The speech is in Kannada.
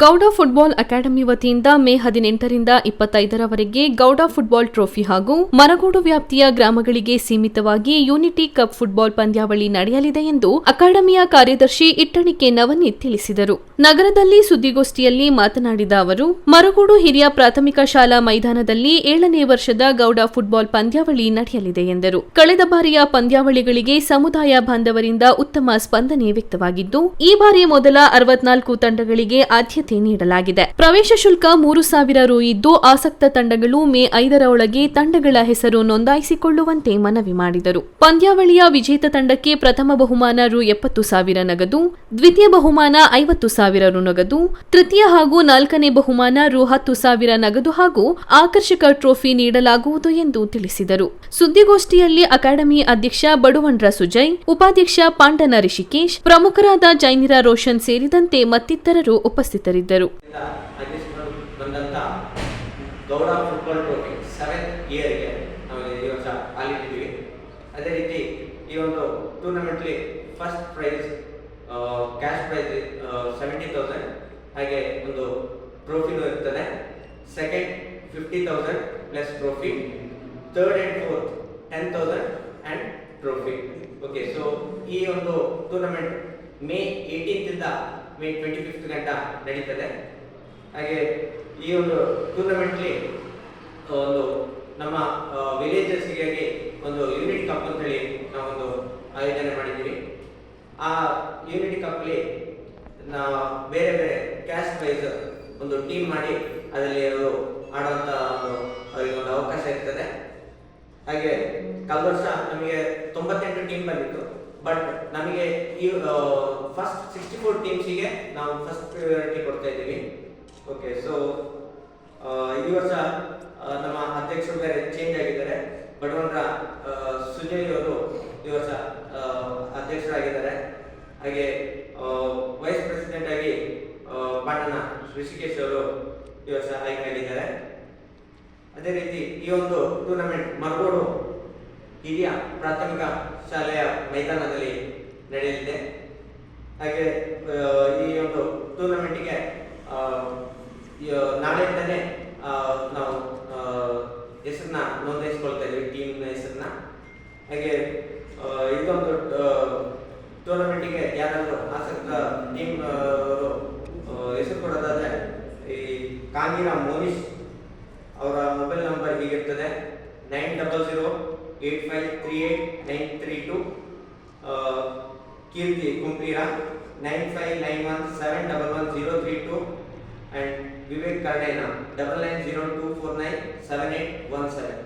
ಗೌಡ ಫುಟ್ಬಾಲ್ ಅಕಾಡೆಮಿ ವತಿಯಿಂದ ಮೇ ಹದಿನೆಂಟರಿಂದ ಇಪ್ಪತ್ತೈದರವರೆಗೆ ಗೌಡ ಫುಟ್ಬಾಲ್ ಟ್ರೋಫಿ ಹಾಗೂ ಮರಗೋಡು ವ್ಯಾಪ್ತಿಯ ಗ್ರಾಮಗಳಿಗೆ ಸೀಮಿತವಾಗಿ ಯೂನಿಟಿ ಕಪ್ ಫುಟ್ಬಾಲ್ ಪಂದ್ಯಾವಳಿ ನಡೆಯಲಿದೆ ಎಂದು ಅಕಾಡೆಮಿಯ ಕಾರ್ಯದರ್ಶಿ ಇಟ್ಟಣಿಕೆ ನವನಿ ತಿಳಿಸಿದರು. ನಗರದಲ್ಲಿ ಸುದ್ದಿಗೋಷ್ಠಿಯಲ್ಲಿ ಮಾತನಾಡಿದ ಅವರು, ಮರಗೋಡು ಹಿರಿಯ ಪ್ರಾಥಮಿಕ ಶಾಲಾ ಮೈದಾನದಲ್ಲಿ ಏಳನೇ ವರ್ಷದ ಗೌಡ ಫುಟ್ಬಾಲ್ ಪಂದ್ಯಾವಳಿ ನಡೆಯಲಿದೆ ಎಂದರು. ಕಳೆದ ಬಾರಿಯ ಪಂದ್ಯಾವಳಿಗಳಿಗೆ ಸಮುದಾಯ ಬಾಂಧವರಿಂದ ಉತ್ತಮ ಸ್ಪಂದನೆ ವ್ಯಕ್ತವಾಗಿದ್ದು, ಈ ಬಾರಿ ಮೊದಲ ಅರವತ್ನಾಲ್ಕು ತಂಡಗಳಿಗೆ ಆದ್ಯತೆ ನೀಡಲಾಗಿದೆ. ಪ್ರವೇಶ ಶುಲ್ಕ ಮೂರು ಸಾವಿರ ರು ಇದ್ದು ಆಸಕ್ತ ತಂಡಗಳು ಮೇ ಐದರ ಒಳಗೆ ತಂಡಗಳ ಹೆಸರು ನೋಂದಾಯಿಸಿಕೊಳ್ಳುವಂತೆ ಮನವಿ ಮಾಡಿದರು. ಪಂದ್ಯಾವಳಿಯ ವಿಜೇತ ತಂಡಕ್ಕೆ ಪ್ರಥಮ ಬಹುಮಾನ ರು ಎಪ್ಪತ್ತು ಸಾವಿರ ನಗದು, ದ್ವಿತೀಯ ಬಹುಮಾನ ಐವತ್ತು ಸಾವಿರ ರು ನಗದು, ತೃತೀಯ ಹಾಗೂ ನಾಲ್ಕನೇ ಬಹುಮಾನ ರು ಹತ್ತು ಸಾವಿರ ನಗದು ಹಾಗೂ ಆಕರ್ಷಕ ಟ್ರೋಫಿ ನೀಡಲಾಗುವುದು ಎಂದು ತಿಳಿಸಿದರು. ಸುದ್ದಿಗೋಷ್ಠಿಯಲ್ಲಿ ಅಕಾಡೆಮಿ ಅಧ್ಯಕ್ಷ ಬಡುವಂಡ್ರ ಸುಜಯ್, ಉಪಾಧ್ಯಕ್ಷ ಪಾಂಡನ ರಿಷಿಕೇಶ್, ಪ್ರಮುಖರಾದ ಜೈನಿರಾ ರೋಷನ್ ಸೇರಿದಂತೆ ಮತ್ತಿತರರು ಉಪಸ್ಥಿತರಿದ್ದರು. ಟ್ರೋಫಿ ಆಲಿಟ್ಟಿದ್ದೀವಿ ಅದೇ ರೀತಿ ಈ ಒಂದು ಟೂರ್ನಮೆಂಟ್ಲಿ first prize cash prize seventy thousand ಹಾಗೆ ಒಂದು ಇರ್ತದೆ. Second fifty thousand plus trophy ten thousand and trophy okay so ಈ ಒಂದು ಟೂರ್ನಮೆಂಟ್ ಮೇ ಏಯ್ಟೀನ್ತಿಂದ ಮೇ ಟ್ವೆಂಟಿ ಫಿಫ್ತ್ ಗಂಟ ನಡೀತದೆ. ಹಾಗೆ ಈ ಒಂದು ಟೂರ್ನಮೆಂಟ್ಲಿ ಒಂದು ನಮ್ಮ ವಿಲೇಜಸ್ಗಾಗಿ ಒಂದು ಯೂನಿಟ್ ಕಪ್ ಅಂತ ಹೇಳಿ ನಾವೊಂದು ಆಯೋಜನೆ ಮಾಡಿದ್ದೀವಿ. ಆ ಯೂನಿಟ್ ಕಪ್ಲಿ ನಾವು ಬೇರೆ ಬೇರೆ ಕ್ಯಾಶ್ ಪ್ರೈಸ್ ಒಂದು ಟೀಮ್ ಮಾಡಿ ಅದರಲ್ಲಿ ಅವರು ಆಡುವಂಥ ಒಂದು ಅವರಿಗೆ ಒಂದು ಅವಕಾಶ ಇರ್ತದೆ. ಹಾಗೆ ಕಳೆದ ವರ್ಷ ನಮಗೆ ತೊಂಬತ್ತೆಂಟು ಟೀಮ್ ಬಂದಿತ್ತು. ಬಟ್ ನಮಗೆ ಈ ಫಸ್ಟ್ ಸಿಕ್ಸ್ಟಿ ಫೋರ್ ಟೀಮ್ಸಿಗೆ ನಾವು ಫಸ್ಟ್ ಪ್ರಿಯಾರಿಟಿ ಕೊಡ್ತಾ ಇದ್ದೀವಿ. ಓಕೆ ಸೊ ಈ ವರ್ಷ ನಮ್ಮ ಅಧ್ಯಕ್ಷರು ಬೇರೆ ಚೇಂಜ್ ಆಗಿದ್ದಾರೆ. ಬಡವನರ ಸುಜಯ್ ಅವರು ಈ ವರ್ಷ ಅಧ್ಯಕ್ಷರಾಗಿದ್ದಾರೆ. ಹಾಗೆ ವೈಸ್ ಪ್ರೆಸಿಡೆಂಟ್ ಆಗಿ ಪಾಟಣ ಋಷಿಕೇಶ್ ಅವರು ಈ ವರ್ಷ ಆಯ್ಕೆ ಆಗಿದ್ದಾರೆ. ಅದೇ ರೀತಿ ಈ ಒಂದು ಟೂರ್ನಮೆಂಟ್ ಮರಗೋಡು ಹಿರಿಯ ಪ್ರಾಥಮಿಕ ಶಾಲೆಯ ಮೈದಾನದಲ್ಲಿ ನಡೆಯಲಿದೆ. ಹಾಗೆ ಈ ಒಂದು ಟೂರ್ನಮೆಂಟ್ಗೆ ನಾಳೆಯಿಂದಲೇ ನಾವು ಹೆಸರನ್ನ ನೋಂದಾಯಿಸ್ಕೊಳ್ತಾ ಇದ್ದೀವಿ ಟೀಮ್ನ ಹೆಸರನ್ನ. ಹಾಗೆ ಇದೊಂದು ಟೂರ್ನಮೆಂಟಿಗೆ ಯಾರಾದರೂ ಆಸಕ್ತ ಟೀಮ್ ಹೆಸರು ಕೊಡೋದಾದರೆ, ಈ ಕಾಂಗಿರ ಮೋನಿಶ್ ಅವರ mobile number ಹೀಗಿರ್ತದೆ, nine double zero eight five Keerthi ಕುಂಪ್ಲೀರ nine five nine one seven double one zero three two and Vivek ಕರ್ಡೇನ double nine zero two four nine seven eight one seven.